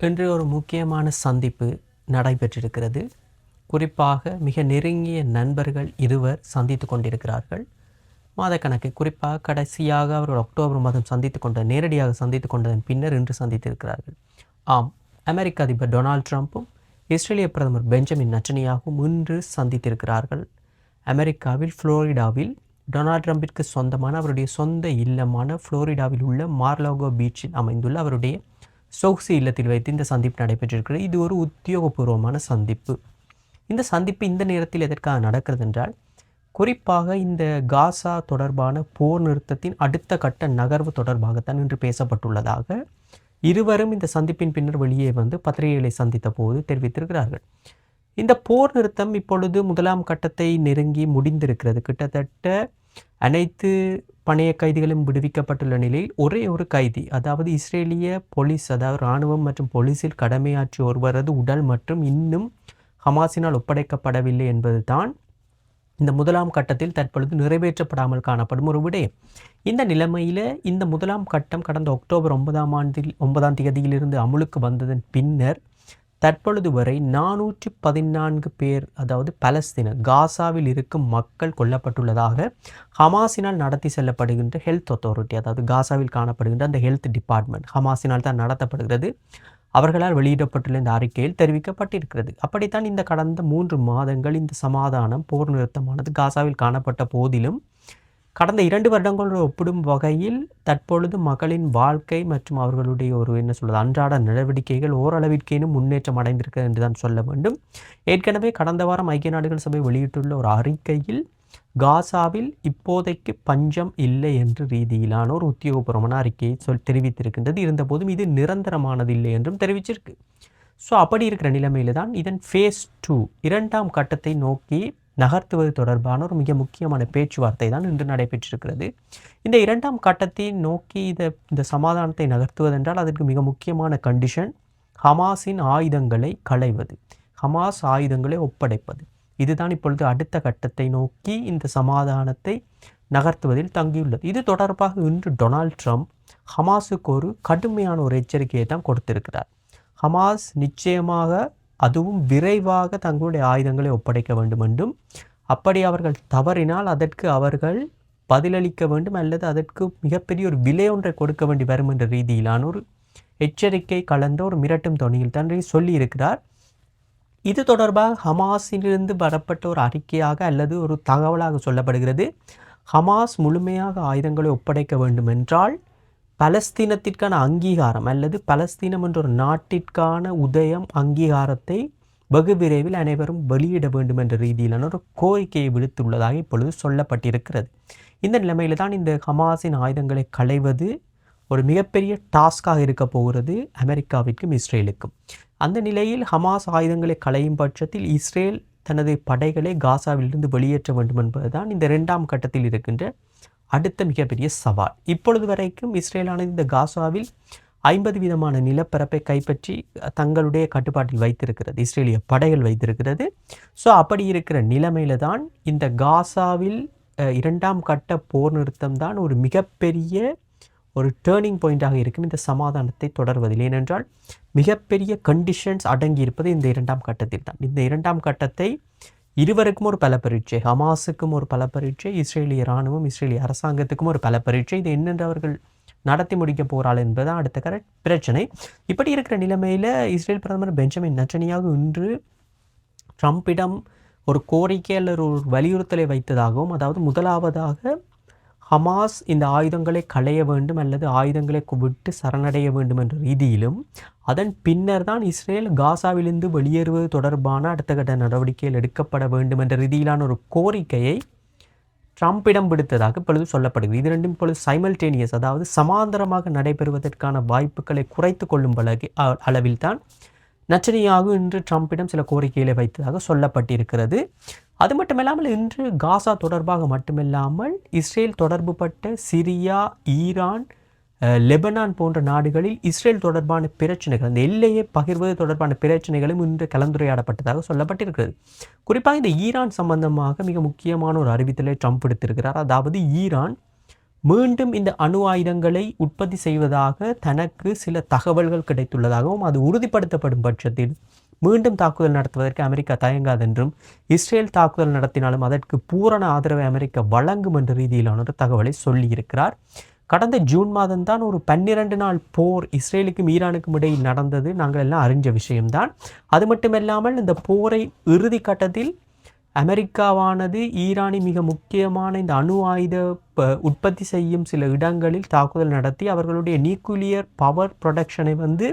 இன்று ஒரு முக்கியமான சந்திப்பு நடைபெற்றிருக்கிறது. குறிப்பாக மிக நெருங்கிய நண்பர்கள் இருவர் சந்தித்து கொண்டிருக்கிறார்கள். மாதக்கணக்கு குறிப்பாக கடைசியாக அவர்கள் அக்டோபர் மாதம் சந்தித்து கொண்ட நேரடியாக சந்தித்து கொண்டதன் பின்னர் இன்று சந்தித்திருக்கிறார்கள். ஆம் அமெரிக்க அதிபர் டொனால்ட் ட்ரம்ப்பும் இஸ்ரேலிய பிரதமர் பெஞ்சமின் நட்டனியாகவும் இன்று சந்தித்திருக்கிறார்கள். அமெரிக்காவில் ஃப்ளோரிடாவில் டொனால்ட் ட்ரம்பிற்கு சொந்தமான அவருடைய சொந்த இல்லமான ஃப்ளோரிடாவில் உள்ள மார்லோகோ பீச்சில் அமைந்துள்ள அவருடைய சோக்சி இல்லத்தில் வைத்து இந்த சந்திப்பு நடைபெற்றிருக்கிறது. இது ஒரு உத்தியோகபூர்வமான சந்திப்பு. இந்த சந்திப்பு இந்த நேரத்தில் எதற்காக நடக்கிறது என்றால் குறிப்பாக இந்த காசா தொடர்பான போர் நிறுத்தத்தின் அடுத்த கட்ட நகர்வு தொடர்பாகத்தான் இன்று பேசப்பட்டுள்ளதாக இருவரும் இந்த சந்திப்பின் பின்னர் வெளியே வந்து பத்திரிகைகளை சந்தித்த போது தெரிவித்திருக்கிறார்கள். இந்த போர் நிறுத்தம் இப்பொழுது முதலாம் கட்டத்தை நெருங்கி முடிந்திருக்கிறது. கிட்டத்தட்ட அனைத்து பணைய கைதிகளும் விடுவிக்கப்பட்டுள்ள நிலையில் ஒரே ஒரு கைதி அதாவது இஸ்ரேலிய போலீஸ் அதாவது இராணுவம் மற்றும் போலீஸில் கடமையாற்றிய ஒருவரது உடல் மற்றும் இன்னும் ஹமாஸினால் ஒப்படைக்கப்படவில்லை என்பது தான் இந்த முதலாம் கட்டத்தில் தற்பொழுது நிறைவேற்றப்படாமல் காணப்படும் ஒரு விடயம். இந்த நிலைமையில் இந்த முதலாம் கட்டம் கடந்த அக்டோபர் ஒன்பதாம் ஆண்டில் ஒன்பதாம் தேதியிலிருந்து அமுலுக்கு வந்ததன் பின்னர் தற்பொழுது வரை நானூற்றி பதினான்கு பேர் அதாவது பலஸ்தீன காசாவில் இருக்கும் மக்கள் கொல்லப்பட்டுள்ளதாக ஹமாஸினால் நடத்தி செல்லப்படுகின்ற ஹெல்த் அத்தாரிட்டி அதாவது காசாவில் காணப்படுகின்ற அந்த ஹெல்த் டிபார்ட்மெண்ட் ஹமாஸினால் தான் நடத்தப்படுகிறது. அவர்களால் வெளியிடப்பட்டுள்ள இந்த அறிக்கையில் தெரிவிக்கப்பட்டிருக்கிறது. அப்படித்தான் இந்த கடந்த மூன்று மாதங்கள் இந்த சமாதானம் போர் நிறுத்தமானது காசாவில் காணப்பட்ட போதிலும் கடந்த இரண்டு வருடங்களோடு ஒப்பிடும் வகையில் தற்பொழுது மகளின் வாழ்க்கை மற்றும் அவர்களுடைய ஒரு என்ன சொல்வது அன்றாட நடவடிக்கைகள் ஓரளவிற்கேனும் முன்னேற்றம் அடைந்திருக்கிறது என்று தான் சொல்ல வேண்டும். ஏற்கனவே கடந்த வாரம் ஐக்கிய நாடுகள் சபை வெளியிட்டுள்ள ஒரு அறிக்கையில் காசாவில் இப்போதைக்கு பஞ்சம் இல்லை என்று ரீதியிலான ஒரு உத்தியோகபூர்வமான அறிக்கையை சொல் தெரிவித்திருக்கின்றது. இருந்தபோதும் இது நிரந்தரமானது இல்லை என்றும் தெரிவிச்சிருக்கு. ஸோ அப்படி இருக்கிற நிலைமையில் தான் இதன் ஃபேஸ் டூ இரண்டாம் கட்டத்தை நோக்கி நகர்த்துவது தொடர்பான ஒரு மிக முக்கியமான பேச்சுவார்த்தை தான் இன்று நடைபெற்றிருக்கிறது. இந்த இரண்டாம் கட்டத்தை நோக்கி இதை இந்த சமாதானத்தை நகர்த்துவதென்றால் அதற்கு மிக முக்கியமான கண்டிஷன் ஹமாஸின் ஆயுதங்களை களைவது ஹமாஸ் ஆயுதங்களை ஒப்படைப்பது. இதுதான் இப்பொழுது அடுத்த கட்டத்தை நோக்கி இந்த சமாதானத்தை நகர்த்துவதில் தங்கியுள்ளது. இது தொடர்பாக இன்று டொனால்ட் ட்ரம்ப் ஹமாஸுக்கு ஒரு கடுமையான ஒரு எச்சரிக்கையை தான் கொடுத்திருக்கிறார். ஹமாஸ் நிச்சயமாக அதுவும் விரைவாக தங்களுடைய ஆயுதங்களை ஒப்படைக்க வேண்டும் என்றும் அப்படி அவர்கள் தவறினால் அதற்கு அவர்கள் பதிலளிக்க வேண்டும் அல்லது அதற்கு மிகப்பெரிய ஒரு விலை ஒன்றை கொடுக்க வேண்டி வரும் என்ற ரீதியிலான ஒரு எச்சரிக்கை கலந்த ஒரு மிரட்டும் தொனியில் தன்றி சொல்லியிருக்கிறார். இது தொடர்பாக ஹமாஸிலிருந்து வரப்பட்ட ஒரு அறிக்கையாக அல்லது ஒரு தகவலாக சொல்லப்படுகிறது. ஹமாஸ் முழுமையாக ஆயுதங்களை ஒப்படைக்க வேண்டும் என்றால் பலஸ்தீனத்திற்கான அங்கீகாரம் அல்லது பலஸ்தீனம் என்ற ஒரு நாட்டிற்கான உதயம் அங்கீகாரத்தை வெகு விரைவில் அனைவரும் வெளியிட வேண்டும் என்ற ரீதியிலான ஒரு கோரிக்கையை விடுத்துள்ளதாக இப்பொழுது சொல்லப்பட்டிருக்கிறது. இந்த நிலைமையில் தான் இந்த ஹமாஸின் ஆயுதங்களை களைவது ஒரு மிகப்பெரிய டாஸ்காக இருக்க போகிறது அமெரிக்காவிற்கும் இஸ்ரேலுக்கும். அந்த நிலையில் ஹமாஸ் ஆயுதங்களை களையும் பட்சத்தில் இஸ்ரேல் தனது படைகளை காசாவிலிருந்து வெளியேற்ற வேண்டும் என்பதுதான் இந்த இரண்டாம் கட்டத்தில் இருக்கின்ற அடுத்த மிகப்பெரிய சவால். இப்பொழுது வரைக்கும் இஸ்ரேலானது இந்த காசாவில் ஐம்பது விதமான நிலப்பரப்பை கைப்பற்றி தங்களுடைய கட்டுப்பாட்டில் வைத்திருக்கிறது இஸ்ரேலிய படைகள் வைத்திருக்கிறது. ஸோ அப்படி இருக்கிற நிலைமையில தான் இந்த காசாவில் இரண்டாம் கட்ட போர் நிறுத்தம் தான் ஒரு மிகப்பெரிய ஒரு டேர்னிங் பாயிண்ட்டாக இருக்கும். இந்த சமாதானத்தை தொடர்வதில் ஏனென்றால் மிகப்பெரிய கண்டிஷன்ஸ் அடங்கியிருப்பது இந்த இரண்டாம் கட்டத்தில் தான். இந்த இரண்டாம் கட்டத்தை இருவருக்கும் ஒரு பல பரீட்சை ஹமாஸுக்கும் ஒரு பல பரீட்சை இஸ்ரேலிய இராணுவம் இஸ்ரேலிய அரசாங்கத்துக்கும் ஒரு பல பரீட்சை இது என்னென்றவர்கள் நடத்தி முடிக்க போகிறாள் என்பதுதான் அடுத்த கர பிரச்சனை. இப்படி இருக்கிற நிலைமையில் இஸ்ரேல் பிரதமர் பெஞ்சமின் நச்சனியாக இன்று ட்ரம்பிடம் ஒரு கோரிக்கை அல்லது ஒரு வலியுறுத்தலை வைத்ததாகவும் அதாவது முதலாவதாக ஹமாஸ் இந்த ஆயுதங்களை களைய வேண்டும் அல்லது ஆயுதங்களை விட்டு சரணடைய வேண்டும் என்ற ரீதியிலும் அதன் பின்னர் தான் இஸ்ரேல் காசாவிலிருந்து வெளியேறுவது தொடர்பான அடுத்த கட்ட நடவடிக்கைகள் எடுக்கப்பட வேண்டும் என்ற ரீதியிலான ஒரு கோரிக்கையை ட்ரம்ப்பிடம் விடுத்ததாக இப்பொழுது சொல்லப்படுகிறது. இது ரெண்டும் இப்பொழுது சைமல்டேனியஸ் அதாவது சமாந்தரமாக நடைபெறுவதற்கான வாய்ப்புகளை குறைத்து கொள்ளும் அளவில் தான் நச்சனியாக இன்று ட்ரம்பிடம் சில கோரிக்கைகளை வைத்ததாக சொல்லப்பட்டிருக்கிறது. அது மட்டுமில்லாமல் இன்று காசா தொடர்பாக மட்டுமில்லாமல் இஸ்ரேல் தொடர்புபட்ட சிரியா ஈரான் லெபனான் போன்ற நாடுகளில் இஸ்ரேல் தொடர்பான பிரச்சனைகள் அந்த எல்லையை பகிர்வது தொடர்பான பிரச்சனைகளும் இன்று கலந்துரையாடப்பட்டதாக சொல்லப்பட்டிருக்கிறது. குறிப்பாக இந்த ஈரான் சம்பந்தமாக மிக முக்கியமான ஒரு அறிவித்தலை ட்ரம்ப் எடுத்திருக்கிறார் அதாவது ஈரான் மீண்டும் இந்த அணு ஆயுதங்களை உற்பத்தி செய்வதாக தனக்கு சில தகவல்கள் கிடைத்துள்ளதாகவும் அது உறுதிப்படுத்தப்படும் பட்சத்தில் மீண்டும் தாக்குதல் நடத்துவதற்கு அமெரிக்கா தயங்காதென்றும் இஸ்ரேல் தாக்குதல் நடத்தினாலும் அதற்கு பூரண ஆதரவை அமெரிக்கா வழங்கும் என்ற ரீதியிலான ஒரு தகவலை சொல்லியிருக்கிறார். கடந்த ஜூன் மாதம்தான் ஒரு பன்னிரண்டு நாள் போர் இஸ்ரேலுக்கும் ஈரானுக்கும் இடையில் நடந்தது. நாங்கள் எல்லாம் அறிஞ்ச விஷயம்தான். அது மட்டுமல்லாமல் இந்த போரை இறுதி கட்டத்தில் அமெரிக்காவானது ஈரானின் மிக முக்கியமான இந்த அணு ஆயுத உற்பத்தி செய்யும் சில இடங்களில் தாக்குதல் நடத்தி அவர்களுடைய நியூக்ளியர் பவர் ப்ரொடக்ஷனை வந்து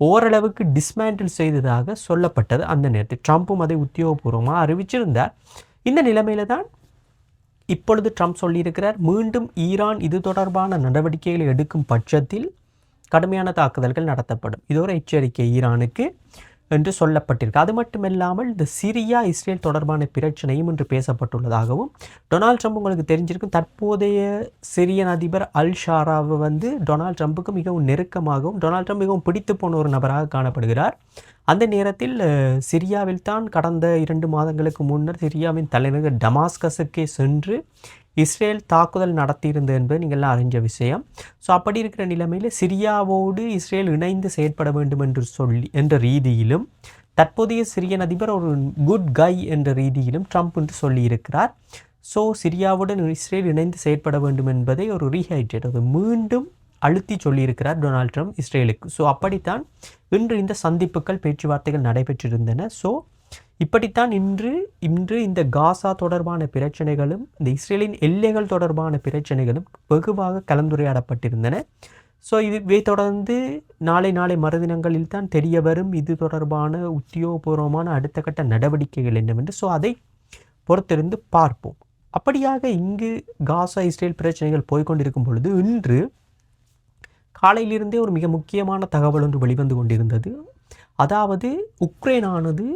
ஓரளவுக்கு டிஸ்மேண்டில் செய்ததாக சொல்லப்பட்டது அந்த நேரத்தில். ட்ரம்ப்பும் அதை உத்தியோகபூர்வமாக அறிவிச்சிருந்தார். இந்த நிலைமையில தான் இப்பொழுது ட்ரம்ப் சொல்லியிருக்கிறார் மீண்டும் ஈரான் இது தொடர்பான நடவடிக்கைகளை எடுக்கும் பட்சத்தில் கடுமையான தாக்குதல்கள் நடத்தப்படும். இது ஒரு எச்சரிக்கை ஈரானுக்கு. என்று சொல்லப்பட்டிருக்கு. அது மட்டுமில்லாமல் இந்த சிரியா இஸ்ரேல் தொடர்பான பிரச்சனையும் என்று பேசப்பட்டுள்ளதாகவும் டொனால்ட் ட்ரம்ப் உங்களுக்கு தெரிஞ்சிருக்கும் தற்போதைய சிரியன் அதிபர் அல் ஷாராவை வந்து டொனால்ட் ட்ரம்ப்புக்கு மிகவும் நெருக்கமாகவும் டொனால்ட் ட்ரம்ப் மிகவும் பிடித்து போன ஒரு நபராக காணப்படுகிறார். அந்த நேரத்தில் சிரியாவில் தான் கடந்த இரண்டு மாதங்களுக்கு முன்னர் சிரியாவின் தலைநகர் டமாஸ்கஸுக்கே சென்று இஸ்ரேல் தாக்குதல் நடத்தியிருந்தது என்பது நீங்கள்லாம் அறிஞ்ச விஷயம். ஸோ அப்படி இருக்கிற நிலைமையில் சிரியாவோடு இஸ்ரேல் இணைந்து செயற்பட வேண்டும் என்று சொல்லி என்ற ரீதியிலும் தற்போதைய சிரியன் அதிபர் ஒரு குட் கை என்ற ரீதியிலும் ட்ரம்ப் என்று சொல்லியிருக்கிறார் ஸோ சிரியாவுடன் இஸ்ரேல் இணைந்து செயற்பட வேண்டும் என்பதை ஒரு ரீஹைட்ரேட் அது மீண்டும் அழுத்தி சொல்லியிருக்கிறார் டொனால்ட் ட்ரம்ப் இஸ்ரேலுக்கு. ஸோ அப்படித்தான் இன்று இந்த சந்திப்புகள் பேச்சுவார்த்தைகள் நடைபெற்றிருந்தன. ஸோ இப்படித்தான் இன்று இன்று இந்த காசா தொடர்பான பிரச்சனைகளும் இந்த இஸ்ரேலின் எல்லைகள் தொடர்பான பிரச்சனைகளும் வெகுவாக கலந்துரையாடப்பட்டிருந்தன. ஸோ இவை தொடர்ந்து நாளை நாளை மறுதினங்களில் தான் தெரிய வரும். இது தொடர்பான உத்தியோகபூர்வமான அடுத்த கட்ட நடவடிக்கைகள் என்னவென்று. ஸோ அதை பொறுத்திருந்து பார்ப்போம். அப்படியாக இங்கு காசா இஸ்ரேல் பிரச்சனைகள் போய்கொண்டிருக்கும் பொழுது இன்று காலையிலிருந்தே ஒரு மிக முக்கியமான தகவல் ஒன்று வெளிவந்து கொண்டிருந்தது. அதாவது உக்ரைனானது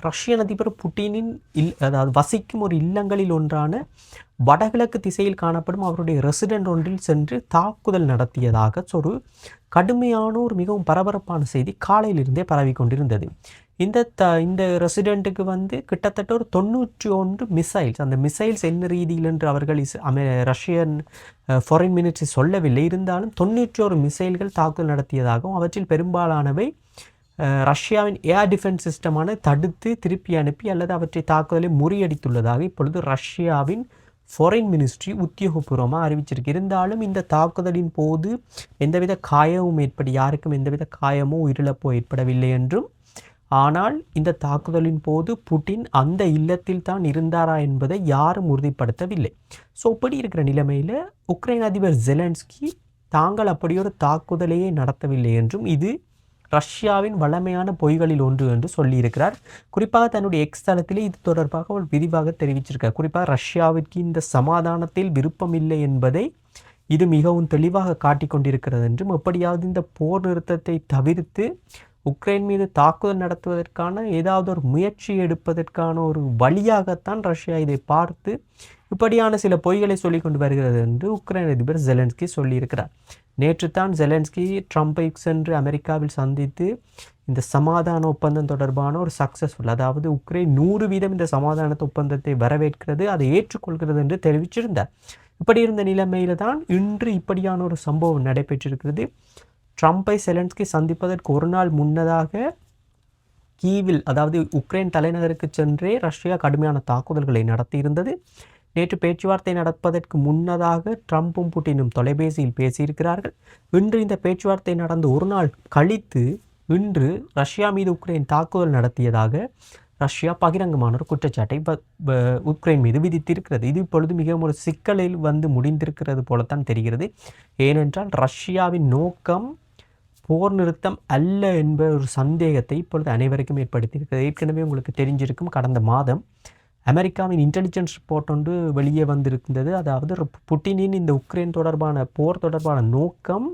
ரஷ்யன் அதிபர் புட்டினின் இல் அதாவது வசிக்கும் ஒரு இல்லங்களில் ஒன்றான வடகிழக்கு திசையில் காணப்படும் அவருடைய ரெசிடென்ட் ஒன்றில் சென்று தாக்குதல் நடத்தியதாக ஒரு கடுமையான ஒரு மிகவும் பரபரப்பான செய்தி காலையிலிருந்தே பரவி கொண்டிருந்தது. இந்த த இந்த ரெசிடெண்ட்டுக்கு வந்து கிட்டத்தட்ட ஒரு தொண்ணூற்றி ஒன்று மிசைல்ஸ் அந்த மிசைல்ஸ் என்ன ரீதியில் என்று அவர்கள் இஸ் அமெ ரஷ்யன் ஃபாரின் மினிஸ்ட்ரி சொல்லவில்லை. இருந்தாலும் தொண்ணூற்றி ஒரு மிசைல்கள் தாக்குதல் நடத்தியதாகவும் அவற்றில் பெரும்பாலானவை ரஷ்யாவின் ஏர் டிஃபென்ஸ் சிஸ்டமான தடுத்து திருப்பி அனுப்பி அல்லது அவற்றை தாக்குதலை முறியடித்துள்ளதாக இப்பொழுது ரஷ்யாவின் ஃபாரின் மினிஸ்ட்ரி உத்தியோகபூர்வமாக அறிவிச்சிருக்கு. இருந்தாலும் இந்த தாக்குதலின் போது எந்தவித காயமும் ஏற்பட யாருக்கும் எந்தவித காயமோ உயிரிழப்போ ஏற்படவில்லை என்றும். ஆனால் இந்த தாக்குதலின் போது புட்டின் அந்த இல்லத்தில் தான் இருந்தாரா என்பதை யாரும் உறுதிப்படுத்தவில்லை. ஸோ இப்படி இருக்கிற நிலைமையில் உக்ரைன் அதிபர் ஜெலன்ஸ்கி தாங்கள் அப்படி ஒரு தாக்குதலையே நடத்தவில்லை என்றும் இது ரஷ்யாவின் வளமையான பொய்களில் ஒன்று என்று சொல்லியிருக்கிறார். குறிப்பாக தன்னுடைய எக்ஸ் தளத்திலே இது தொடர்பாக அவர் விரிவாக தெரிவிச்சிருக்கார் குறிப்பாக ரஷ்யாவிற்கு இந்த சமாதானத்தில் விருப்பமில்லை என்பதை இது மிகவும் தெளிவாக காட்டிக்கொண்டிருக்கிறது என்றும் எப்படியாவது இந்த போர் நிறுத்தத்தை தவிர்த்து உக்ரைன் மீது தாக்குதல் நடத்துவதற்கான ஏதாவது ஒரு முயற்சி எடுப்பதற்கான ஒரு வழியாகத்தான் ரஷ்யா இதை பார்த்து இப்படியான சில பொய்களை சொல்லி கொண்டு வருகிறது என்று உக்ரைன் அதிபர் ஜெலன்ஸ்கி சொல்லியிருக்கிறார். நேற்று தான் ஜெலன்ஸ்கி ட்ரம்பை சென்று அமெரிக்காவில் சந்தித்து இந்த சமாதான ஒப்பந்தம் தொடர்பான ஒரு சக்ஸஸ்ஃபுல் அதாவது உக்ரைன் நூறு வீதம் இந்த சமாதான ஒப்பந்தத்தை வரவேற்கிறது அதை ஏற்றுக்கொள்கிறது என்று தெரிவிச்சிருந்தார். இப்படி இருந்த நிலைமையில தான் இன்று இப்படியான ஒரு சம்பவம் நடைபெற்றிருக்கிறது. ட்ரம்ப்பை செலன்ஸ்கி சந்திப்பதற்கு ஒரு நாள் முன்னதாக கீவில் அதாவது உக்ரைன் தலைநகருக்கு சென்றே ரஷ்யா கடுமையான தாக்குதல்களை நடத்தியிருந்தது. நேற்று பேச்சுவார்த்தை நடப்பதற்கு முன்னதாக ட்ரம்ப்பும் புட்டினும் தொலைபேசியில் பேசியிருக்கிறார்கள். இன்று இந்த பேச்சுவார்த்தை நடந்து ஒரு நாள் கழித்து இன்று ரஷ்யா மீது உக்ரைன் தாக்குதல் நடத்தியதாக ரஷ்யா பகிரங்கமான ஒரு குற்றச்சாட்டை உக்ரைன் மீது விதித்திருக்கிறது. இது இப்பொழுது மிகவும் ஒரு சிக்கலில் வந்து முடிந்திருக்கிறது போலத்தான் தெரிகிறது. ஏனென்றால் ரஷ்யாவின் நோக்கம் போர் நிறுத்தம் அல்ல என்ப ஒரு சந்தேகத்தை இப்பொழுது அனைவருக்கும் ஏற்படுத்தியிருக்கிறது. ஏற்கனவே உங்களுக்கு தெரிஞ்சிருக்கும் கடந்த மாதம் அமெரிக்காவின் இன்டெலிஜென்ஸ் ரிப்போர்ட் ஒன்று வெளியே வந்திருக்கின்றது அதாவது புட்டினின் இந்த உக்ரைன் தொடர்பான போர் தொடர்பான நோக்கம்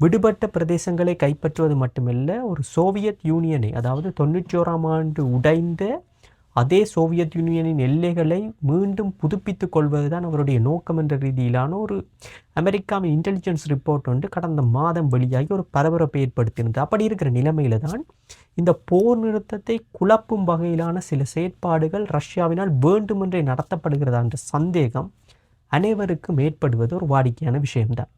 விடுபட்ட பிரதேசங்களை கைப்பற்றுவது மட்டுமல்ல ஒரு சோவியத் யூனியனை அதாவது தொண்ணூற்றி ஓராம் ஆண்டு உடைந்த அதே சோவியத் யூனியனின் எல்லைகளை மீண்டும் புதுப்பித்துக் கொள்வதுதான் அவருடைய நோக்கம் என்ற ரீதியிலான ஒரு அமெரிக்காவின் இன்டெலிஜென்ஸ் ரிப்போர்ட் ஒன்று கடந்த மாதம் வெளியாகி ஒரு பரபரப்பை ஏற்படுத்தியிருந்தது. அப்படி இருக்கிற நிலைமையில தான் இந்த போர் நிறுத்தத்தை குழப்பும் வகையிலான சில செயற்பாடுகள் ரஷ்யாவினால் வேண்டுமென்றே நடத்தப்படுகிறதா என்ற சந்தேகம் அனைவருக்கும் ஏற்படுவது ஒரு வாடிக்கையான விஷயம்தான்.